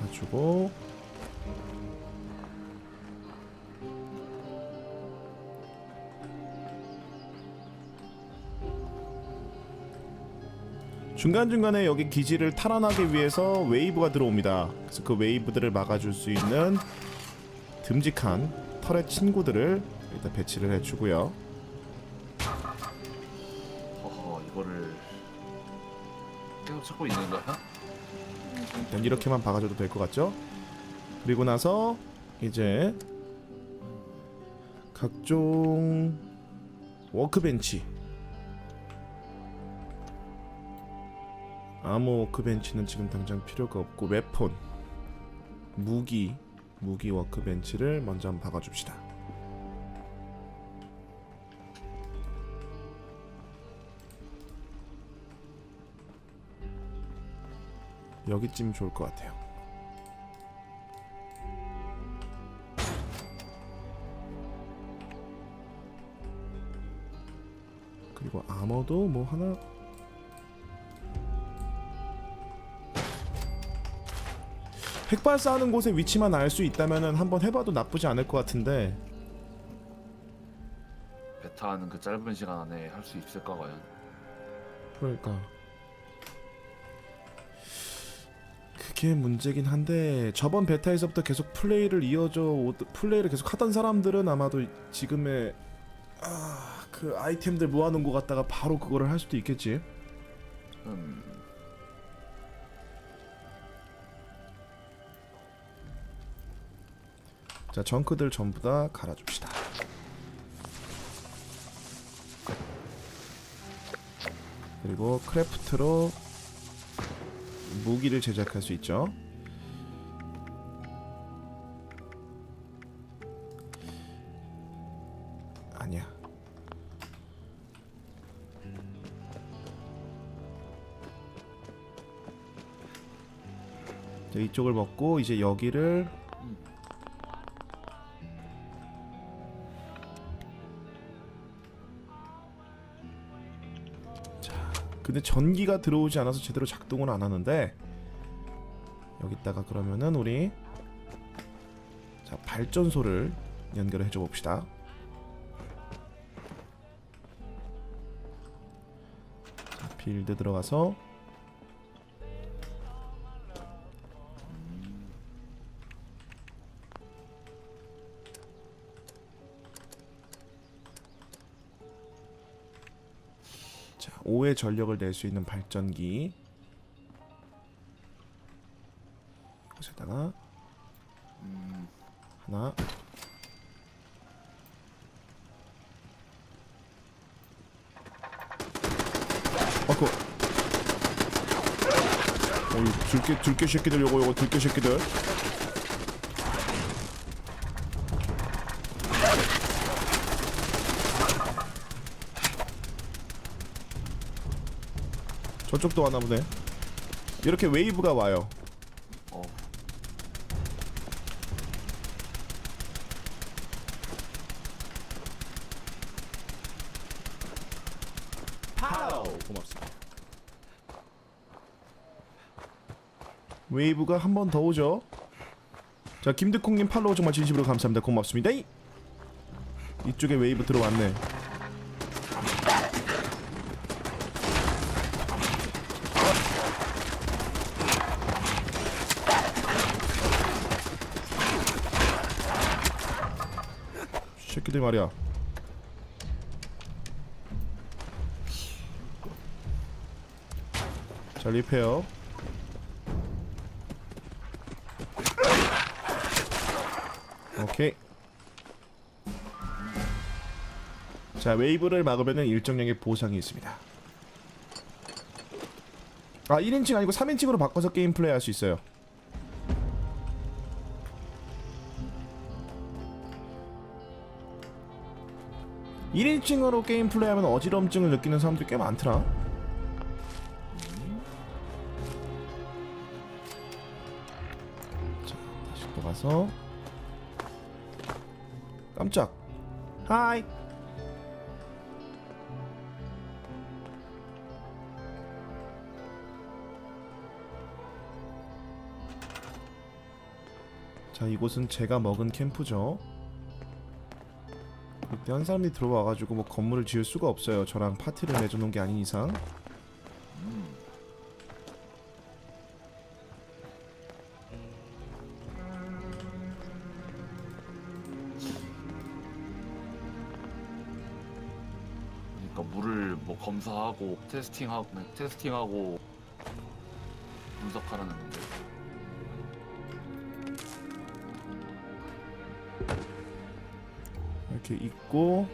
박아주고 중간중간에 여기 기지를 탈환하기 위해서 웨이브가 들어옵니다. 그래서 그 웨이브들을 막아줄 수 있는 듬직한 털의 친구들을 일단 배치를 해주고요. 허허 이거를 계속 찾고 있는 거야? 일단 이렇게만 박아줘도 될 것 같죠? 그리고 나서 이제 각종 워크벤치 아모 워크벤치는 지금 당장 필요가 없고 웨폰 무기 무기 워크벤치를 먼저 한번 박아줍시다 여기쯤 좋을 것 같아요. 그리고 아머도 뭐 하나? 핵발사하는 곳의 위치만 알 수 있다면은 한번 해봐도 나쁘지 않을 것 같은데. 베타하는 그 짧은 시간 안에 할 수 있을까 과연? 그러니까 그게 문제긴 한데 저번 베타에서부터 계속 플레이를 이어져 오- 플레이를 계속 하던 사람들은 아마도 지금의 아, 그 아이템들 모아놓은 거 갖다가 바로 그거를 할 수도 있겠지. 음 자 정크들 전부 다 갈아줍시다. 그리고 크래프트로 무기를 제작할 수 있죠. 아니야. 자, 이쪽을 먹고 이제 여기를 근데 전기가 들어오지 않아서 제대로 작동을 안 하는데 여기다가 그러면은 우리 자 발전소를 연결을 해줘 봅시다. 자, 빌드 들어가서 자 5의 전력을 낼 수 있는 발전기. 이곳에다가 음, 하나. 어그 어이 들깨 들깨 새끼들 요거 요거 들깨 새끼들 저쪽도 왔나 보네 이렇게 웨이브가 와요 어 파우 고맙습니다. 웨이브가 한 번 더 오죠. 자 김득콩님 팔로우 정말 진심으로 감사합니다. 고맙습니다. 이- 이쪽에 웨이브 들어왔네. 새끼들 말이야. 자 리페어. 오케이. 자 웨이브를 막으면 일정량의 보상이 있습니다. 아 1인칭 아니고 3인칭으로 바꿔서 게임 플레이 할 수 있어요 일인칭으로 게임 플레이하면 어지럼증을 느끼는 사람들이 꽤 많더라. 자, 다시 또 가서. 깜짝. 하이. 자 이곳은 제가 먹은 캠프죠 한 사람이 들어와가지고 뭐 건물을 지을 수가 없어요 저랑 파티를 맺어놓은 게 아닌 이상 음. 그러니까 물을 뭐 검사하고 테스팅하고 테스팅하고 분석하라는 건데. 이렇게 있고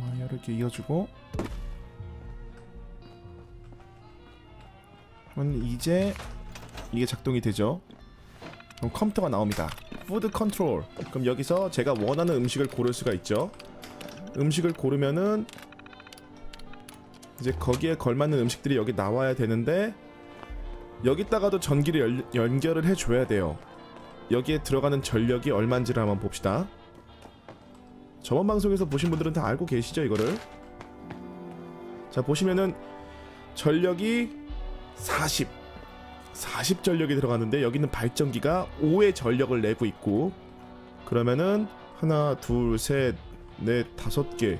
와, 이렇게 이어주고 그러면 이제 이게 작동이 되죠. 그럼 컴퓨터가 나옵니다. 푸드 컨트롤. 그럼 여기서 제가 원하는 음식을 고를 수가 있죠. 음식을 고르면은 이제 거기에 걸맞는 음식들이 여기 나와야 되는데 여기다가도 전기를 열, 연결을 해줘야 돼요. 여기에 들어가는 전력이 얼마인지를 한번 봅시다. 저번 방송에서 보신 분들은 다 알고 계시죠 이거를? 자 보시면은 전력이 40 40 전력이 들어가는데 여기는 발전기가 5의 전력을 내고 있고 그러면은 하나 둘 셋 넷 다섯 개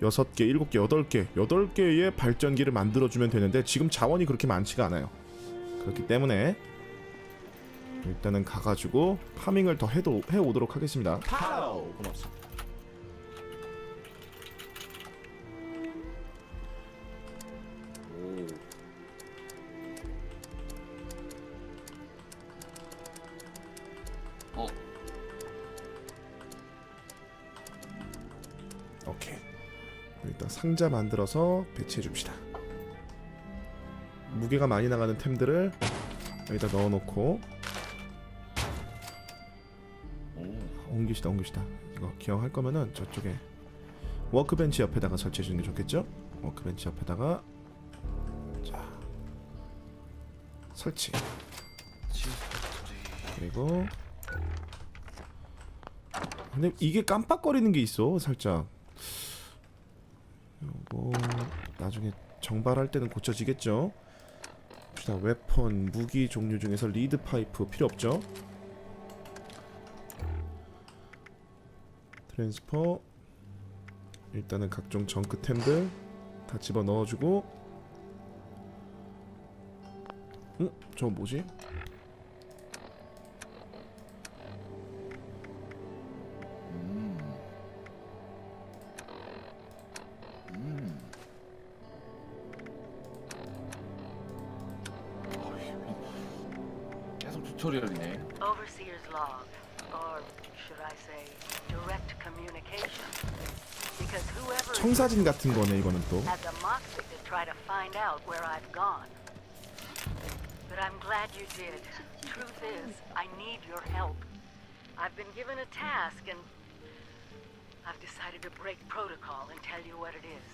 여섯 개 일곱 개 여덟 개 여덟 개의 발전기를 만들어 주면 되는데 지금 자원이 그렇게 많지가 않아요 그렇기 때문에 일단은 가가지고 파밍을 더 해도 해 오도록 하겠습니다. 파우 고맙습니다. 일단 상자 만들어서 배치해 줍시다. 무게가 많이 나가는 템들을 여기다 넣어놓고 오. 옮기시다 옮기시다. 이거 기억할 거면은 저쪽에 워크벤치 옆에다가 설치해 주는 게 좋겠죠? 워크벤치 옆에다가 자 설치. 그리고 근데 이게 깜빡거리는 게 있어 살짝 요거 나중에 정발할 때는 고쳐지겠죠 봅시다 웨폰 무기 종류 중에서 리드 파이프 필요 없죠 트랜스퍼 일단은 각종 정크템들 다 집어 넣어주고 응? 저거 뭐지? 튜토리얼이네. Overseer's log, or should I say, direct communication. Because whoever 청사진 같은 거네 이거는 또 had the moxie to try to find out where I've gone. But I'm glad you did. Truth is, I need your help. I've been given a task and I've decided to break protocol and tell you what it is.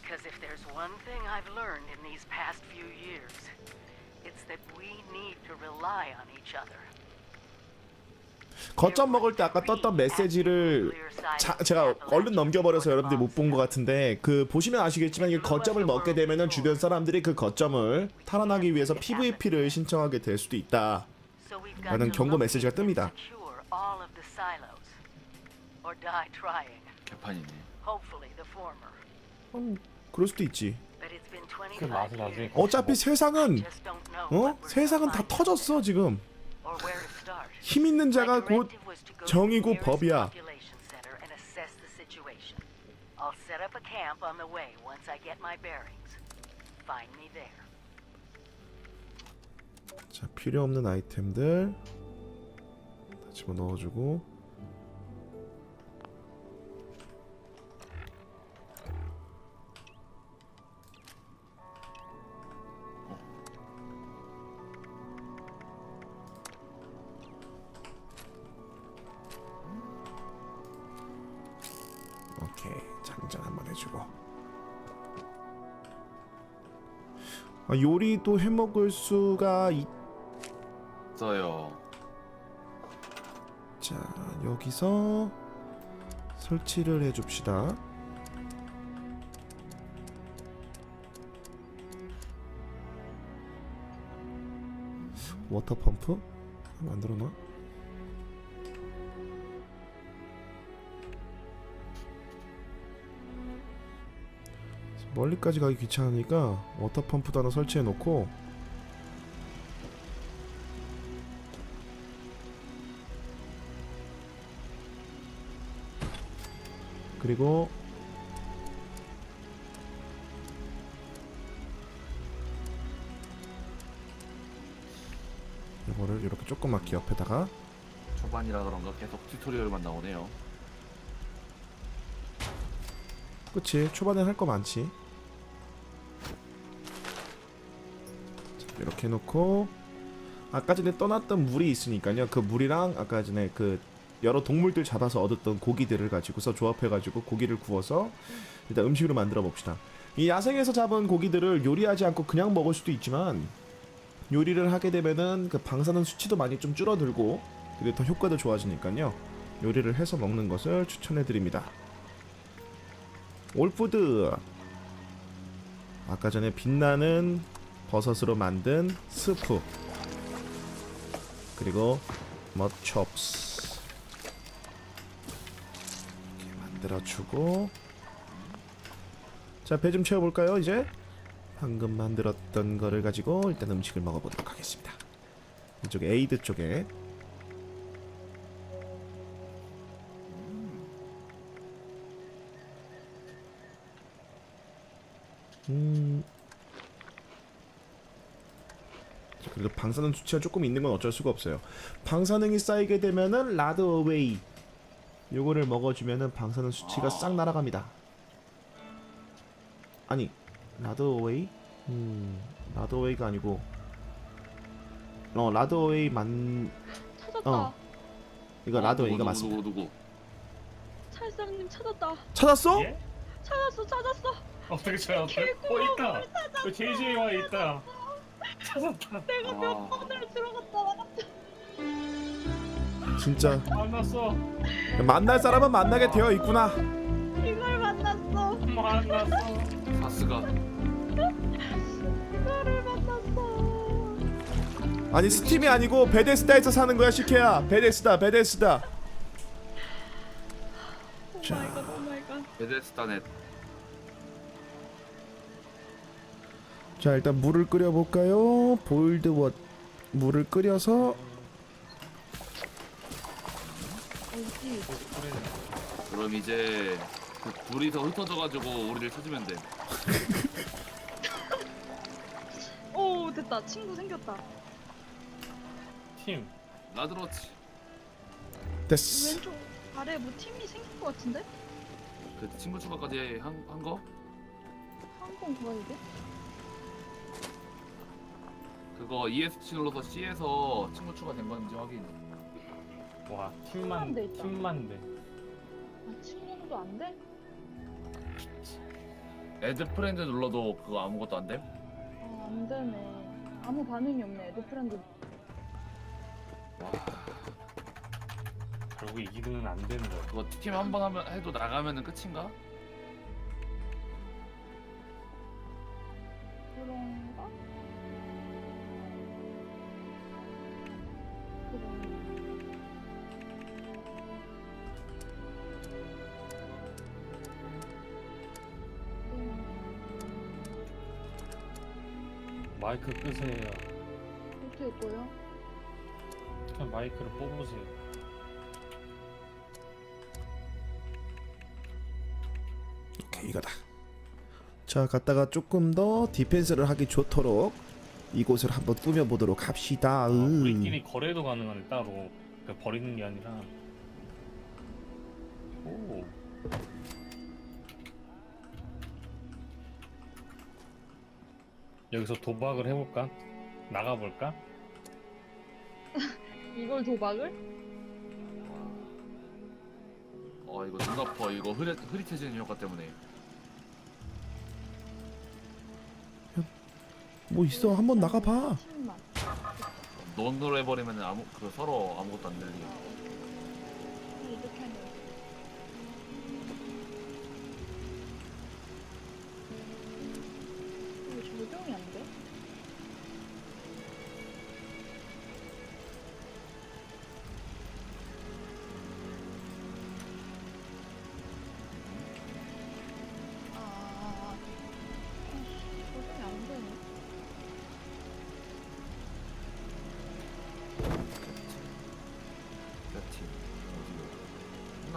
Because if there's one thing I've learned in these past few years, it's that we need to rely on each other. 거점 먹을 때 아까 떴던 메시지를 자, 제가 얼른 넘겨버려서 여러분들이 못 본 것 같은데 그 보시면 아시겠지만 이 거점을 먹게 되면은 주변 사람들이 그 거점을 탈환하기 위해서 PVP를 신청하게 될 수도 있다. 라는 경고 메시지가 뜹니다. 개판이네. 음, 그럴 수도 있지. 그 맛을 나중에 어차피 세상은 어 세상은 다 터졌어 지금. 힘 있는 자가 곧 정이고 법이야. I'll set up a camp on the way once I get my bearings. Find me there. 자 필요 없는 아이템들 다 집어 넣어주고 요리도 해 먹을 수가 있... 있어요. 자 여기서 설치를 해줍시다. 워터 펌프? 만들어 놔 멀리까지 가기 귀찮으니까 워터 펌프도 하나 설치해 놓고 그리고 이거를 이렇게 조그맣게 옆에다가 초반이라 그런가 계속 튜토리얼만 나오네요. 그치 초반엔 할 거 많지 이렇게 해놓고 아까 전에 떠났던 물이 있으니까요. 그 물이랑 아까 전에 그 여러 동물들 잡아서 얻었던 고기들을 가지고서 조합해가지고 고기를 구워서 일단 음식으로 만들어 봅시다. 이 야생에서 잡은 고기들을 요리하지 않고 그냥 먹을 수도 있지만 요리를 하게 되면은 그 방사능 수치도 많이 좀 줄어들고 그리고 더 효과도 좋아지니까요. 요리를 해서 먹는 것을 추천해 드립니다. 올푸드! 아까 전에 빛나는 버섯으로 만든 스프. 그리고 머첩스 이렇게 만들어주고. 자 배 좀 채워볼까요 이제? 방금 만들었던 거를 가지고 일단 음식을 먹어보도록 하겠습니다. 이쪽 에이드 쪽에. 음. 자, 그래도 방사능 수치가 조금 있는 건 어쩔 수가 없어요. 방사능이 쌓이게 되면은 라드 어웨이 요거를 먹어주면은 방사능 수치가 싹 날아갑니다. 아니 라드 어웨이? 음 라드 어웨이가 아니고 어 라드 어웨이 만 찾았다. 어. 이거 라드 어웨이가 맞습니다. 누구 누구? 찰상님 찾았다. 찾았어? 예? 찾았어, 찾았어. 어떻게 찾았어요? 어 있다. 그 JJ와 있다. 찾았다. 내가 몇 아. 번을 들어갔다 나갔다. 진짜 만났어. 만날 사람은 만나게 되어 있구나. 이걸 만났어. 만났어. 사스가 이거를 만났어. 아니 스팀이 아니고 베데스다에서 사는 거야 시케야. 베데스다 베데스다. 오 마이 갓, 오 마이 갓. 베데스다넷 자 일단 물을 끓여 볼까요? 보일드 워 물을 끓여서? 그럼 이제 그 둘이서 흩어져가지고 우리를 찾으면 돼. 오 됐다. 친구 생겼다. 팀. 라드로치 됐어. 왼쪽 아래 뭐 팀이 생긴 것 같은데? 그 친구 추가까지 한, 한 거? 구해야 돼? 그거 ESC 눌러서 C에서 친구 추가된 건지 확인. 와 팀만 팀만 돼 있다. 팀만 돼. 아 친구도 안 돼? 애드 프렌드 눌러도 그거 아무것도 안 돼? 아, 안 되네. 아무 반응이 없네. 애드 프렌드. 와 결국 이 기능은 안 되는 거야. 그거 팀 한 번 하면 해도 나가면은 끝인가? 마이크 끄세요. 어떻게 꺼요? 그냥 마이크를 뽑으세요. 오케이 이거다. 자 갔다가 조금 더 디펜스를 하기 좋도록 이곳을 한번 꾸며 보도록 합시다. 어, 음. 우리끼리 거래도 가능하네 따로. 그러니까 버리는 게 아니라. 오. 여기서 도박을 해볼까? 나가볼까? 이걸 도박을? 와 이거 눈 아파 이거 흐릿, 흐릿해지는 효과 때문에 뭐 있어 한번 나가봐 팀만. 논으로 해버리면 아무 그 서로 아무것도 안 들리게 이렇게 하면.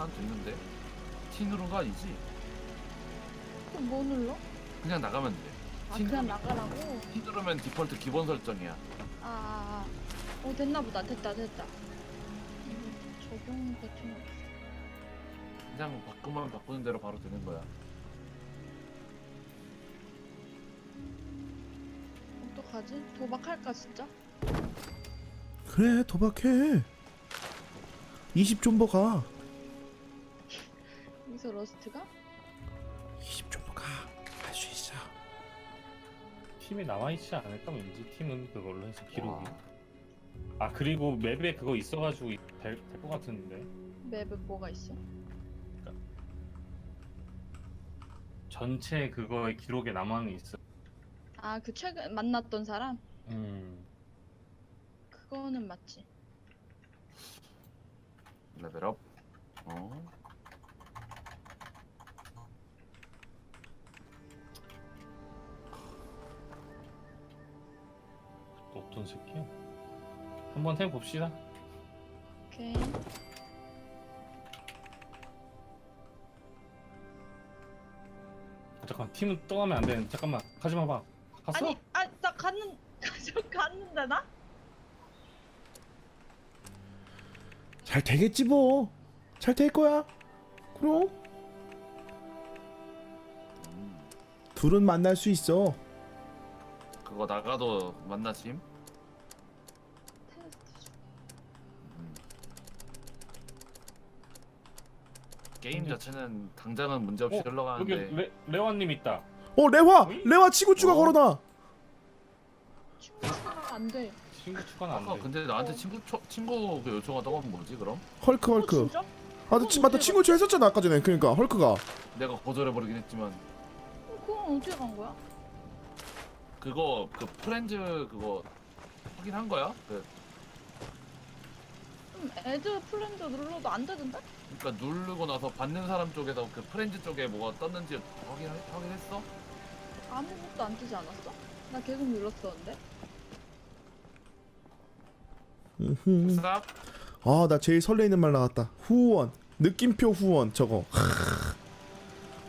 난 됐는데 T 누른 거 아니지? 그럼 뭐 눌러? 그냥 나가면 돼 아, T 그냥 누르면- 나가라고? T 누르면 디폴트 기본 설정이야 아, 아, 아. 어, 됐나 보다. 됐다, 됐다. 음, 적용 버튼 없어. 그냥 바꾸면 바꾸는 대로 바로 되는 거야 어떡하지? 도박할까, 진짜? 그래 도박해 20 존버 가 여기서 러스트가? 20존버 가할 수 있어 팀에 남아있지 않을까 왠지 팀은 그걸로 해서 기록이 와. 아 그리고 맵에 그거 있어가지고 될것 같은데 맵에 뭐가 있어? 전체 그거의 기록에 남아는 있어 아, 그 최근 만났던 사람? 음 그거는 맞지. 레벨업 어? 또 어떤 새끼야? 한번 해봅시다. 오케이. 잠깐 팀은 떠나면 안 되는 잠깐만. 가지 마 봐. 갔어? 아니, 아, 나 갔는, 저 갔는데, 나? 잘 되겠지 뭐 잘 될 거야. 그럼? 음. 둘은 만날 수 있어 그거 나가도? 테스트 중. 음. 게임 자체는 당장은 문제 없이 어, 여기 흘러가는데 레, 레완님 있다 어 레화 어이? 레화 치고 추가 어? 걸어놔 친구 추가가 안 돼. 친구 추가는 아까 안돼 근데 나한테 어. 친구 초, 친구 그 요청하던 건 뭐지 그럼? 헐크 어, 헐크 진짜? 아, 나 치- 맞다 친구 추 했었잖아 아까 전에 그러니까 헐크가 내가 거절해버리긴 했지만 어, 그건 어떻게 간 거야? 그거 그 프렌즈 그거 확인한 거야? 그 음, 애드 프렌드 눌러도 안 되던데? 그러니까 누르고 나서 받는 사람 쪽에서 그 프렌즈 쪽에 뭐가 떴는지 확인 확인했어? 아무것도 안 뜨지 않았어? 나 계속 눌렀었는데? 싹 아나 제일 설레이는 말 나왔다 후원 느낌표 후원 저거 하,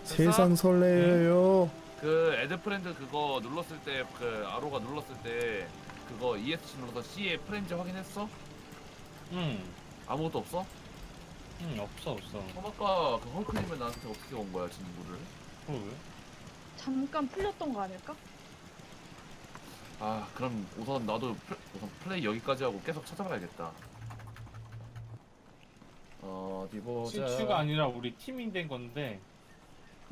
세상 설레요 그 애드 프렌즈 그거 눌렀을 때 그 아로가 눌렀을 때 그거 ESC 눌러서 C에 프렌즈 확인했어? 응 아무것도 없어? 응, 없어 없어 그럼 아까 그 헐크님은 나한테 어떻게 온 거야 친구를? 왜? 잠깐 풀렸던 거 아닐까? 아 그럼 우선 나도 플, 우선 플레이 여기까지 하고 계속 찾아봐야겠다. 어, 어디 보자. 친추가 아니라 우리 팀이 된 건데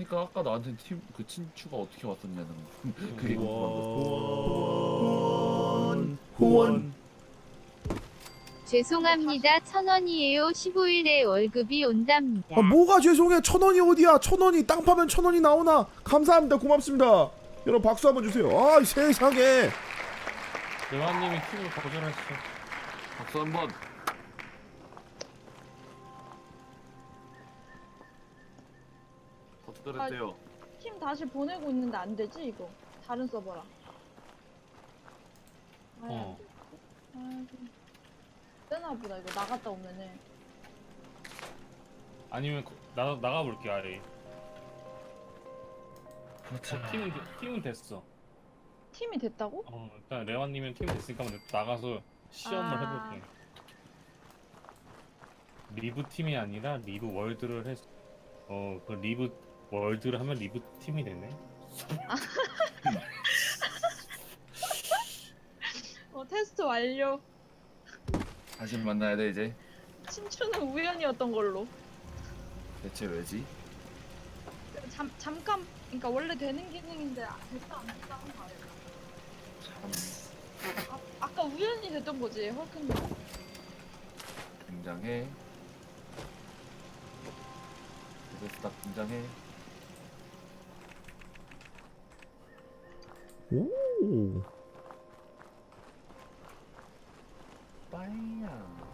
그러니까 아까 나한테 팀그 친추가 어떻게 왔었냐는 그게 거. 후원. 후원. 죄송합니다. 천 원이에요. 15일에 월급이 온답니다. 아 뭐가 죄송해? 천 원이 어디야? 천 원이 땅 파면 천 원이 나오나? 감사합니다. 고맙습니다. 여러분 박수 한번 주세요. 아 세상에. 레완님이 팀을 거절했어 박수 한번. 어떻게 됐대요? 팀 다시 보내고 있는데 안 되지 이거 다른 서버랑 아야 어 아이고 뜨나 보다 이거 나갔다 오면은 아니면 거- 나 나가볼게 아예 그렇죠. 어, 팀은 돼- 팀은 됐어 팀이 됐다고? 어 일단 레완님은 팀 됐으니까 나가서 시험을 아. 해볼게 리브 팀이 아니라 리브 월드를 했어 어그 리브 월드를 하면 리브 팀이 되네 어 테스트 완료 다시 만나야 돼 이제. 친추는 우연이었던 걸로 대체 왜지? 잠 잠깐 그러니까 원래 되는 기능인데 아, 됐다 안 됐다 하는 거 아니야? 참 아, 아까 우연히 됐던 거지 헐큰데 굉장해. 그래서 딱 굉장해. 오. 빠이야.